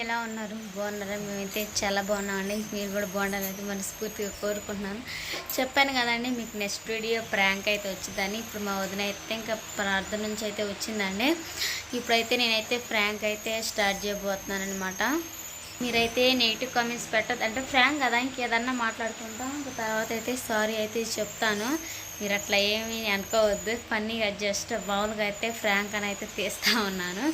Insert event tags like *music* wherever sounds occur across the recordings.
ఎలా ఉన్నారు? బాగున్నారా? మేమైతే చాలా బాగున్నామండి. మీరు కూడా బాగుండాలని మనస్ఫూర్తిగా కోరుకుంటున్నాను. చెప్పాను కదండి మీకు నెక్స్ట్ వీడియో ప్రాంక్ అయితే వచ్చిందని. ఇప్పుడు మా వదిన అయితే ఇంకా ప్రార్థన నుంచి అయితే వచ్చిందండి. ఇప్పుడైతే నేనైతే ప్రాంక్ అయితే స్టార్ట్ చేయబోతున్నాను అనమాట మీరైతే నెగిటివ్ కామెంట్స్ పెట్టద్దు. అంటే ఫ్రాంక్ కదా ఇంకేదన్నా మాట్లాడుకుంటాం ఇంకా తర్వాత అయితే సారీ అయితే చెప్తాను. మీరు అట్లా ఏమీ అనుకోవద్దు. ఫన్నీగా జస్ట్ మామూలుగా అయితే ఫ్రాంక్ అని అయితే తీస్తూ ఉన్నాను.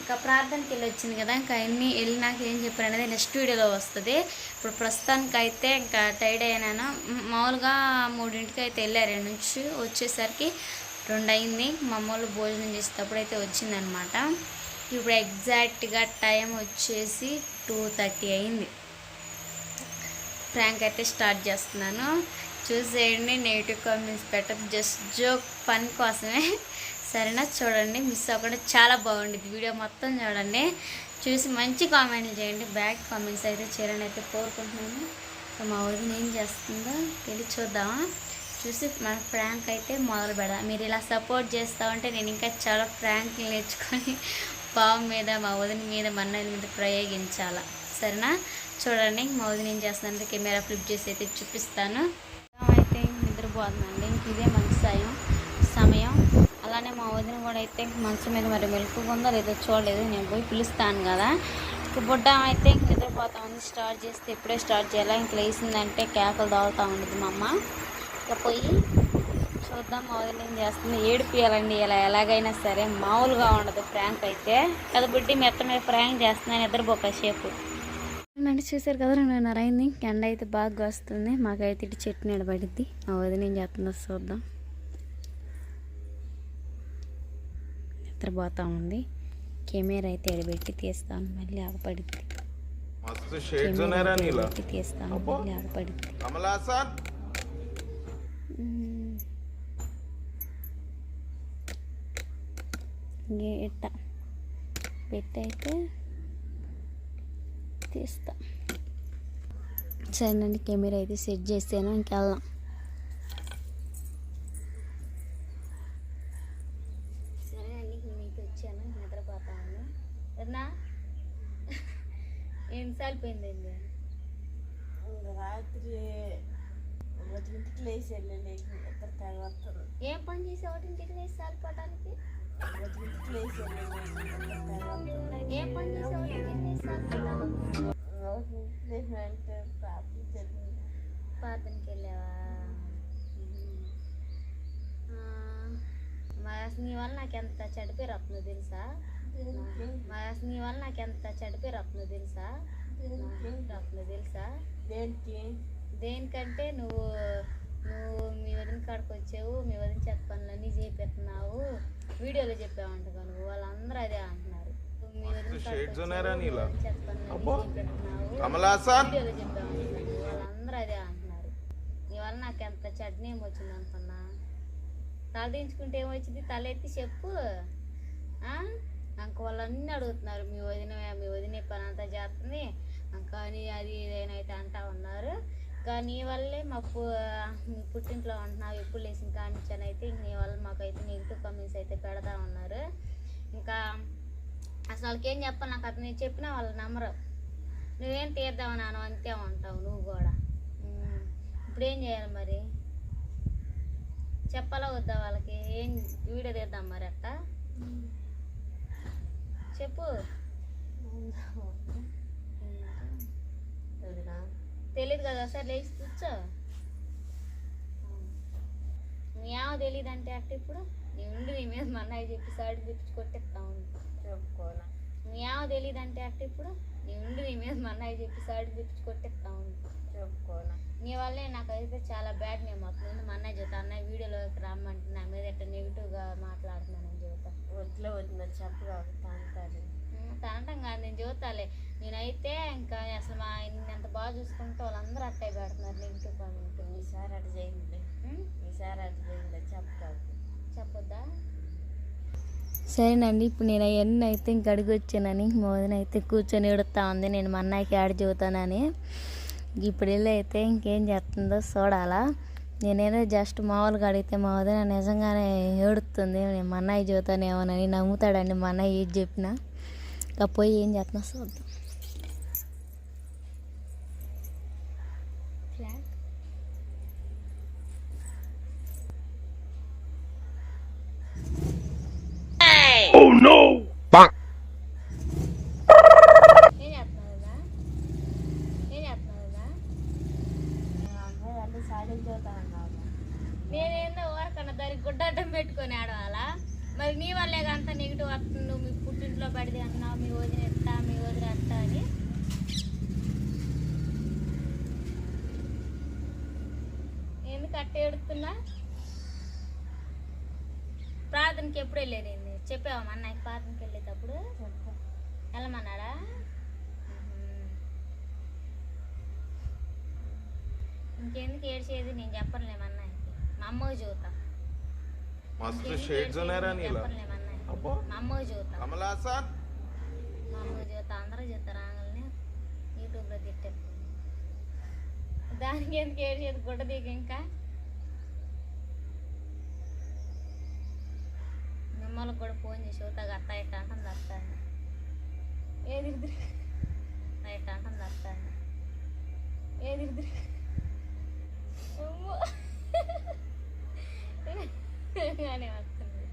ఇంకా ప్రార్థనకి వెళ్ళి వచ్చింది కదా ఇంకా అన్ని వెళ్ళినాక ఏం చెప్పారు అనేది నెక్స్ట్ వీడియోలో వస్తుంది. ఇప్పుడు ప్రస్తుతానికి అయితే ఇంకా టైర్డ్ అయినాను. మామూలుగా మూడింటికి అయితే వెళ్ళారు నుంచి వచ్చేసరికి రెండు అయింది మా అమ్మోళ్ళు భోజనం చేసేటప్పుడు అయితే వచ్చిందనమాట. ఇప్పుడు ఎగ్జాక్ట్గా టైం వచ్చేసి టూ థర్టీ అయింది. ప్రాంక్ అయితే స్టార్ట్ చేస్తున్నాను. చూసేయండి నెగిటివ్ కామెంట్స్ పెట్టదు జస్ట్ జోక్ పని కోసమే. సరేనా? చూడండి మిస్ అవ్వకుండా చాలా బాగుండేది వీడియో మొత్తం చూడండి. చూసి మంచి కామెంట్లు చేయండి. బ్యాక్ కామెంట్స్ అయితే చేయాలని అయితే కోరుకుంటున్నాను. మా వదిన ఏం చేస్తుందో వెళ్ళి చూద్దామా? చూసి మన ఫ్రాంక్ అయితే మొదలు పెడదాం. మీరు ఇలా సపోర్ట్ చేస్తా ఉంటే నేను ఇంకా చాలా ఫ్రాంక్లు నేర్చుకొని పావు మీద మా వదిన మీద మన్నల మీద ప్రయోగించాల? సరేనా? చూడండి మా వదిన ఏం చేస్తుందంటే కెమెరా ఫ్లిప్ చేసి అయితే చూపిస్తాను. అయితే నిద్రపోతుందండి. ఇంక ఇదే మంచి సాయం. వదిన కూడా అయితే మంచం మీద మరి మెలుపుకుందో లేదో చూడలేదు. నేను పోయి పిలుస్తాను కదా. బుడ్డ అయితే ఇంక నిద్రపోతా ఉంది స్టార్ట్ చేస్తే ఎప్పుడే స్టార్ట్ చేయాలా? ఇంక లేచిందంటే కేకలు తాగుతూ ఉండదు మా అమ్మ. ఇక పోయి చూద్దాం మా వదిన ఏం చేస్తుంది. ఏడిపియాలండి ఇలా ఎలాగైనా సరే. మామూలుగా ఉండదు ఫ్రాంక్ అయితే. కదా బుడ్డి మెత్త మీద ఫ్రాంక్ చేస్తున్నాను నిద్రపోక సేపు అంటే చూసారు కదా రెండున్నర అయింది. ఎండ అయితే బాగా వస్తుంది మాకైతే ఇటు చెట్టు నిలబడిద్ది మా వదిన ఏం చేస్తుందో చూద్దాం. పోతా ఉంది. కెమెరా అయితే ఎడబెట్టి తీస్తాను. మళ్ళీ ఆగపడింది కెమెరా తీస్తాను. మళ్ళీ ఆగపడిద్ది. పెట్టయితే తీస్తా. సరేనండి కెమెరా అయితే సెట్ చేస్తాను ఇంకెళ్దాం. ఎన్నా ఎన్నిసార్లు *laughs* పోయిందండి రాత్రి ఒకటింటికి లేచి వెళ్ళలేక తర్వాత ఏం పని చేసి ఒకటింటికి వేసి సాలిపోవడానికి ఒకటింటికి లేచి తర్వాత ఏం పని చేసి ఒకటింటికి వేసి సాలిపోవడానికి ఒకటింటికి ప్రార్థన ప్రార్థనకి వెళ్ళావా? నీ వల్ల నాకు ఎంత చెడ్డ పేరు వస్తుందో తెలుసా? మా నీ వల్ల నాకు ఎంత చెడ్డ పేరు వస్తుందో తెలుసా? వస్తుందో తెలుసా? దేనికి? దేనికంటే నువ్వు నువ్వు మీ వదిన కాడికి వచ్చావు మీ వదిన చెత్త పనులన్నీ చేపెడుతున్నావు వీడియోలో చెప్పావంటగా నువ్వు వాళ్ళందరూ అదే అంటున్నారు. నువ్వు మీ వదిన కాడికి వచ్చావు, మీ పనులన్నీ వీడియోలో చెప్పామంటున్నాను వాళ్ళందరూ అదే అంటున్నారు. నీ వల్ల నాకు ఎంత చట్నీ ఏమొచ్చింది అనుకున్నా? తల దించుకుంటే ఏమొచ్చింది తల ఎత్తి చెప్పు. ఆ? నాకు వాళ్ళన్నీ అడుగుతున్నారు మీ వదిన మీ వదిన పని అంతా చేస్తుంది. కానీ అది ఇదైనా అయితే అంటా ఉన్నారు. ఇంకా నీ వల్లే మా పు పుట్టింట్లో ఉంటున్నావు ఎప్పుడు లేచిన కానించాను అయితే ఇంక నీ వల్ల మాకైతే నెగిటివ్ కమెంట్స్ అయితే పెడతా ఉన్నారు. ఇంకా అసలు వాళ్ళకేం ఏం చెప్పాలి? నాకు అతను నేను చెప్పినా వాళ్ళు నమ్మరు. నువ్వేం తీద్దామని నాను అంతే ఉంటావు నువ్వు కూడా. ఇప్పుడేం ఇప్పుడు ఏం చేయాలి మరి? చెప్పాలా వద్దా వాళ్ళకి? ఏం వీడియో తీద్దాం మరి అట్ట చెప్పు. తెలియదు కదా సార్ లేచి కూర్చో. ఏమో తెలియదు అంటే అట్ట ఇప్పుడు? నీ ఉండి నీ మీద మా అన్నయ్య చెప్పి సైడ్ తెప్పించి కొట్టేస్తా ఉంది. చెప్పుకోవాలా? ఏమో తెలియదు అంటే అట్ట ఇప్పుడు? నీ ఉండి నీ మీద మా అన్నయ్య చెప్పి సైడ్ తెప్పించి కొట్టేస్తా ఉంది చెప్పుకోవాలా నీ వల్లే నాకైతే చాలా బ్యాడ్ నేమ్ వస్తుంది. మా అన్నయ్య చెబుతా అన్నయ్య వీడియోలోకి రమ్మంటే నా మీద ఎట్లా నెగిటివ్గా మాట్లాడుతున్నానని చెబుతా ఒంట్లో వదిన చెప్పగా అంటారు ఉమ్, తనటం కాదు నేను చెబుతాలే నేనైతే ఇంకా అసలు మా ఎంత బాగా చూసుకుంటే వాళ్ళందరూ అట్టే పెడుతున్నారు నెగిటివ్ కామెంట్ ఈసారి అటు చేయండి. ఈసారి అటు చేయండి చెప్పకాదు చెప్పొద్దా? సరేనండి ఇప్పుడు నేను అవన్నీ అయితే ఇంక అడిగి వచ్చానని మోదన అయితే కూర్చొని ఉడుతా ఉంది. నేను మా అన్నయ్యకి ఆడి చెబుతానని. ఇప్పుడు వెళ్ళి అయితే ఇంకేం చేస్తుందో చూడాలా. నేనేదో జస్ట్ మామూలుగా అడిగితే మా వదిన నిజంగానే ఏడుతుంది. నేను మా అన్నయ్య చెబుతానేమోనని నమ్ముతాడండి మా అన్నయ్య ఏది చెప్పినా. ఇంకా పోయి ఏం చేస్తున్నా చూద్దాం. సాడీ చూతా అన్నావు నేనేందో ఊరకన్నా దానికి గుడ్డ అడ్డం పెట్టుకొని ఆడవాలా మరి నీ వల్లే అంత నెగిటివ్ వస్తుంది నువ్వు మీ పుట్టింట్లో పడితే అన్నావు మీ వదిన మీ వదిన అని ఎందుకు అట్ట ప్రార్థనకి ఎప్పుడు వెళ్ళేది చెప్పావా నాకు పార్కింగ్కి వెళ్ళేటప్పుడు? వెళ్ళమన్నాడా? ఇంకెందుకు ఏడ్చేది? నేను చెప్పనులేము మా అమ్మ చూతా మస్తు మా మా అందరూ దానికి ఎందుకు ఏడ్చేది? గుడ్డ దిగ ఇంకా? చూతా అత్త ఇట్ట అంటుంది అత్త అని. ఏది ఇట్ట అంటుంది అత్త అని. ఏది. అని వస్తుంది.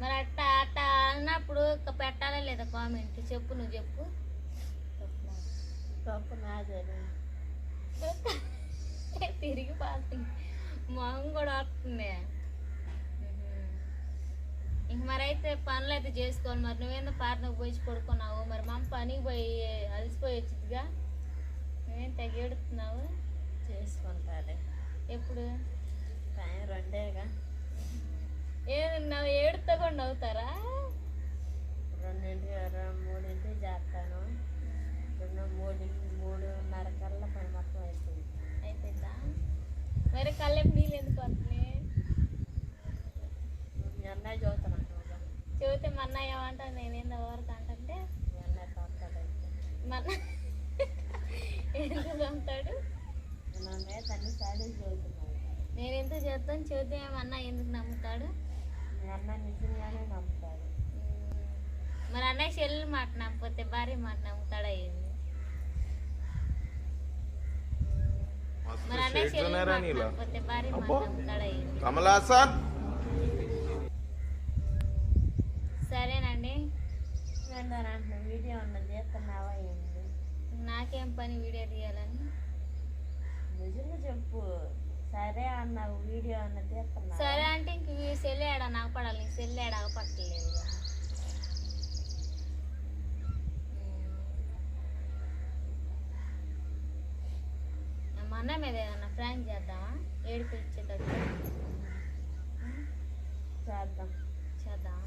మరి అట్ట అట్ట అన్నప్పుడు ఇక పెట్టాలా లేదా కామెంట్ చెప్పు నువ్వు చెప్పు తిరిగి పోతుంది మొహం కూడా వస్తుంది. ఇంక మరి అయితే పనులు అయితే చేసుకోవాలి. మరి నువ్వేందో పార్నకు పోయి పడుకున్నావు. మరి మా పనికి పోయి అలసిపోయి వచ్చిందిగా. నువ్వేం తెగేడుతున్నావు చేసుకుంటాలే. ఎప్పుడు? టైం రెండేగా. ఏది నవ్వు ఏడుతో కూడా నవ్వుతారా? రెండింటికి రెండు మూడింటికి చేస్తాను. రెండు మూడు మూడున్నర కల్లా పని మొత్తం అయిపోయింది అయిపోయిందా మరి కళ్ళెపు నీళ్ళు ఎందుకు వస్తున్నాయి మీ అన్నయ్య చూస్తున్నాను చెబితే మా అంటాను నేను ఏంది ఎవరికి అంటే మన ఎందుకు అంటాడు? నేను ఎందుకు చేస్తాను చూద్దాం ఏమన్నా ఎందుకు నమ్ముతాడు? నిజంగానే నమ్ముతాడు మరి అన్నయ్య చెల్లెలు మాట నమ్మిపోతే భార్య మాట నమ్ముతాడా ఏంది? మరి అన్నయ్య చెల్లెలు మాట నమ్మకపోతే భార్య మాట నమ్ముతాడా ఏంది? సరేనండి. వీడియో ఉన్నది చేస్తున్నావా ఏంటి నాకేం పని వీడియో తీయాలని? నిజంగా చెప్పు. సరే అన్నావు వీడియో అన్న తీస్తున్నావా? సరే అంటే ఇంక సెల్ ఏడా నాకు పడాలి నీకు సెల్ ఏడా పట్టలేదు మా అన్న మీద ఏదన్నా ఫ్రాంక్ చేద్దామా? ఏడుపు ఇచ్చేటట్టు చేద్దాం. చేద్దామా?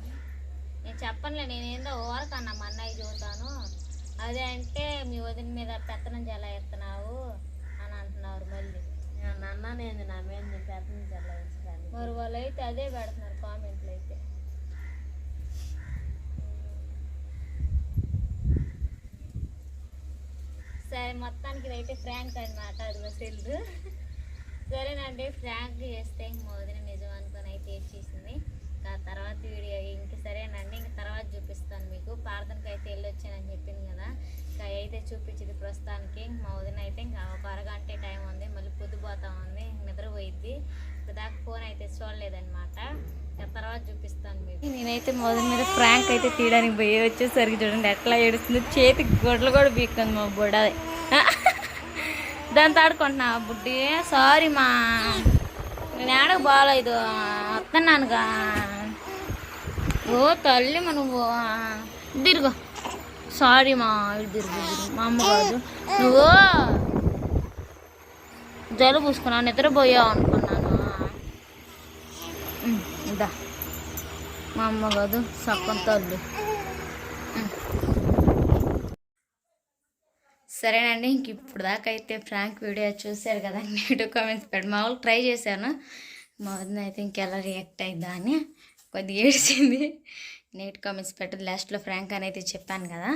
నేను చెప్పనులే నేనేందో ఓరకన్నా మా అన్నయ్య చూతాను అదే అంటే మీ వదిన మీద పెత్తనం ఎలా ఎత్తున్నావు అని అంటున్నారు మళ్ళీ. నేను అన్నా నేను నా మీద నీ పెద్దని చల్లవించడానికి మరి వాళ్ళు అయితే అదే పెడుతున్నారు కామెంట్లు అయితే. సరే మొత్తానికి ఇదైతే ఫ్రాంక్ అనమాట అది సెల్ సరేనండి ఫ్రాంక్ చేస్తే ఇంక మా వదిన నిజం అనుకొని అయితే చేసింది? ఇంకా తర్వాత వీడియో ఇంక సరేనండి ఇంక తర్వాత చూపిస్తాను మీకు. ప్రార్థనకి అయితే వెళ్ళొచ్చానని చెప్పింది కదా. ఇంకా అయితే చూపించింది ప్రస్తుతానికి. ఇంక మా వదిన అయితే ఇంకా ఒక అరగంట టైం ఉంది. మళ్ళీ పొద్దుపోతా ఉంది. నిద్రపోయిద్ది. ఇప్పుడు దాకా ఫోన్ అయితే చూడలేదనమాట ఇంకా తర్వాత చూపిస్తాను మీకు. నేనైతే మొదటి మీద ఫ్రాంక్ అయితే తీయడానికి పోయి వచ్చేసరికి చూడండి ఎట్లా ఏడుస్తుంది. చేతికి గొడ్లు కూడా బీక్కుంది మా బుడ్డ దాంతో ఆడుకుంటున్నా. బుడ్డి సారీ మా. నేను ఆడకు బాగాలేదు వస్తున్నానుగా ఓ తల్లి నువ్వు తిరుగు సారీ మా తిరుగు మా అమ్మ కాదు. నువ్వు జలు పూసుకున్నావు నిద్రపోయావు అనుకున్నాను? ఇదా. మా అమ్మ కాదు సక్కం తల్లి. సరేనండి ఇంక ఇప్పుడు దాకా అయితే ఫ్రాంక్ వీడియో చూశారు కదా నేను *laughs* కామెంట్స్ పెట్టి మామూలు ట్రై చేశాను. మా వదిన అయితే ఇంకెలా రియాక్ట్ అయిద్దా అని. కొద్ది ఏడిచింది. నెగిటివ్ కామెంట్స్ పెట్టదు. లాస్ట్లో ఫ్రాంక్ అని అయితే చెప్పాను కదా.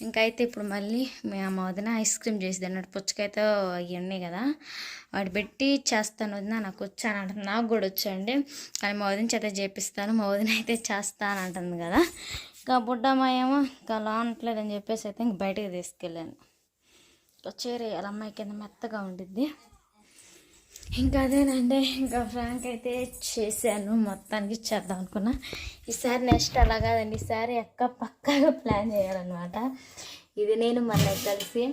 ఇంకా అయితే ఇప్పుడు మళ్ళీ మా మా వదిన ఐస్ క్రీమ్ చేసింది అన్నట్టు పుచ్చకాయతో అవి ఉన్నాయి కదా. వాటి పెట్టి చేస్తాను వదిన నాకు వచ్చాను అంటుంది. నాకు కూడా వచ్చండి కానీ మా వదిన చేత చేపిస్తాను. మా వదిన అయితే చేస్తాను అంటుంది కదా. ఇంకా బుడ్డమ్మ ఏమో ఇంకా అలా చెప్పేసి అయితే ఇంక బయటకు తీసుకెళ్ళాను. చీర వేయాలి. అమ్మాయి కింద మెత్తగా ఉండిద్ది. ఇంకా అదేనండి ఇంకా ఫ్రాంక్ అయితే చేశాను. మొత్తానికి చేద్దాం అనుకున్నా. ఈసారి నెక్స్ట్ అలా కాదండి ఈసారి అక్క పక్కాగా ప్లాన్ చేయాలన్నమాట. ఇది నేను మొన్న కలిసి.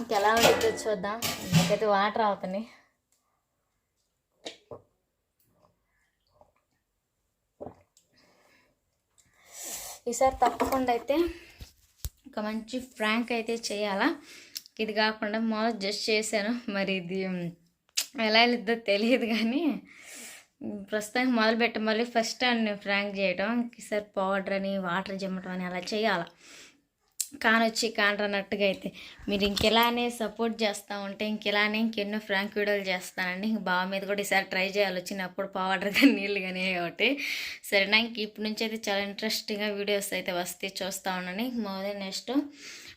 ఇంకెలా ఉంటుందో చూద్దాం. నాకైతే వాటర్ అవుతున్నాయి ఈసారి తప్పకుండా అయితే ఒక మంచి ఫ్రాంక్ అయితే చేయాలా. ఇది కాకుండా మామూలు జస్ట్ చేశాను. మరి ఇది ఎలా వెళ్ళిద్దో తెలియదు కానీ ప్రస్తుతానికి మొదలు పెట్ట మళ్ళీ ఫస్ట్ అండ్ నేను ఫ్రాంక్ చేయడం ఈసారి పౌడర్ అని వాటర్ జమ్మటం అని అలా చేయాలి. కానొచ్చి కానరన్నట్టుగా అయితే మీరు ఇంకెలానే సపోర్ట్ చేస్తూ ఉంటే ఇంకెలానే ఇంకెన్నో ఫ్రాంక్ వీడియోలు చేస్తానండి ఇంక బావ మీద కూడా ఈసారి ట్రై చేయాలి. వచ్చినప్పుడు పౌడర్ కానీ నీళ్ళు కానీ ఒకటి. సరేనా ఇంక ఇప్పటి నుంచి అయితే చాలా ఇంట్రెస్టింగ్గా వీడియోస్ అయితే వస్తే చూస్తూ ఉండండి. మోదే నెక్స్ట్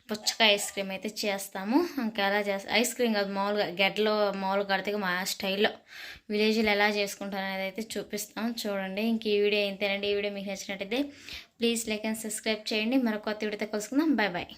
పుచ్చకాయ ఐస్ క్రీమ్ అయితే చేస్తాము. ఇంకా ఎలా చేస్తా ఐస్ క్రీమ్ కాదు మామూలుగా గడ్డలో మామూలుగా కడితే మా స్టైల్లో విలేజ్లో ఎలా చేసుకుంటారు అనేది అయితే చూపిస్తాం. చూడండి ఇంక ఈ వీడియో ఇంతేనండి. ఈ వీడియో మీకు నచ్చినట్టయితే ప్లీజ్ లైక్ అండ్ సబ్స్క్రైబ్ చేయండి. మరొక కొత్త వీడియోతో కలుసుకుందాం. Bye bye